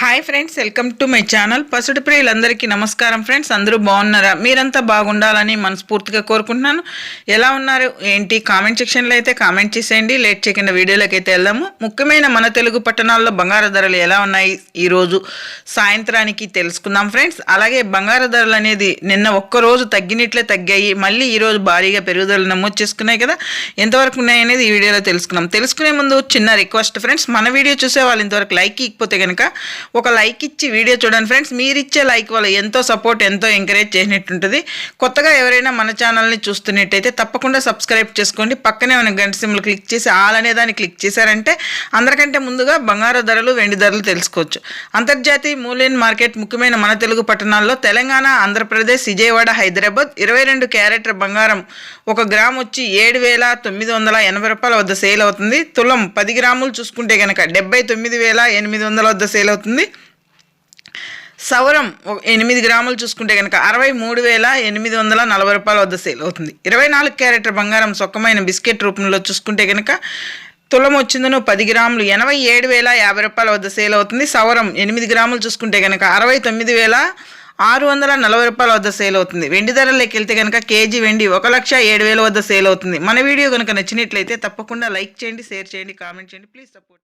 Hi friends welcome to my channel పసుడు ప్రియులందరికీ నమస్కారం friends అందరూ బాగున్నారా? మీరంతా బాగుండాలని మనస్ఫూర్తిగా కోరుకుంటున్నాను. ఎలా ఉన్నారు? ఏంటి? కామెంట్ సెక్షన్లో అయితే కామెంట్ చేసేయండి. లేట్ చేయకుండా వీడియోలోకి అయితే వెళ్దాము. ముఖ్యమైన మన తెలుగు పట్టణాల్లో బంగారు ధరలు ఎలా ఉన్నాయి? ఈరోజు సాయంత్రానికి తెలుసుకుందాం ఫ్రెండ్స్ అలాగే బంగారు ధరలు అనేది నిన్న ఒక్కరోజు తగ్గినట్లే తగ్గాయి. మళ్ళీ ఈరోజు భారీగా పెరుగుదల నమోదు చేసుకున్నాయి కదా. ఎంతవరకు ఉన్నాయి అనేది ఈ వీడియోలో తెలుసుకున్నాం తెలుసుకునే ముందు చిన్న రిక్వెస్ట్ ఫ్రెండ్స్ మన వీడియో చూసే వాళ్ళు ఇంతవరకు లైక్ ఇకపోతే కనుక ఒక లైక్ ఇచ్చి వీడియో చూడండి ఫ్రెండ్స్ మీరు ఇచ్చే లైక్ వల్ల ఎంతో సపోర్ట్ ఎంతో ఎంకరేజ్ చేసినట్టుంటుంది. కొత్తగా ఎవరైనా మన ఛానల్ని చూస్తున్నట్టయితే తప్పకుండా సబ్స్క్రైబ్ చేసుకోండి. పక్కనే ఉన్న గంట సింబల్ క్లిక్ చేసి ఆల్ అనే దాన్ని క్లిక్ చేశారంటే అందరికంటే ముందుగా బంగారు ధరలు వెండి ధరలు తెలుసుకోవచ్చు. అంతర్జాతీయ మూల్యం మార్కెట్ ముఖ్యమైన మన తెలుగు పట్టణాల్లో తెలంగాణ ఆంధ్రప్రదేశ్ విజయవాడ హైదరాబాద్ ఇరవై రెండు క్యారెట్ బంగారం ఒక గ్రామ్ వచ్చి ఏడు వేల తొమ్మిది వందల ఎనభై రూపాయల వద్ద సేల్ అవుతుంది. తులం పది గ్రాములు చూసుకుంటే కనుక డెబ్బై తొమ్మిది వేల ఎనిమిది వందల వద్ద సేల్ అవుతుంది. సవరం ఎనిమిది గ్రాములు చూసుకుంటే కనుక అరవై మూడు వేల ఎనిమిది వందల నలభై రూపాయల వద్ద సేల్ అవుతుంది. ఇరవై నాలుగు క్యారెట్ బంగారం సొక్కమైన బిస్కెట్ రూపంలో చూసుకుంటే కనుక తులం వచ్చిందను పది గ్రాములు ఎనభై ఏడు వేల యాభై రూపాయల వద్ద సేల్ అవుతుంది. సవరం ఎనిమిది గ్రాములు చూసుకుంటే కనుక అరవై తొమ్మిది వేల ఆరు వందల నలభై రూపాయల వద్ద సేల్ అవుతుంది. వెండి ధరలోకి వెళ్తే కనుక కేజీ వెండి ఒక లక్ష ఏడు వేల వద్ద సేల్ అవుతుంది. మన వీడియో కనుక నచ్చినట్లయితే తప్పకుండా లైక్ చేయండి షేర్ చేయండి కామెంట్ చేయండి. Please support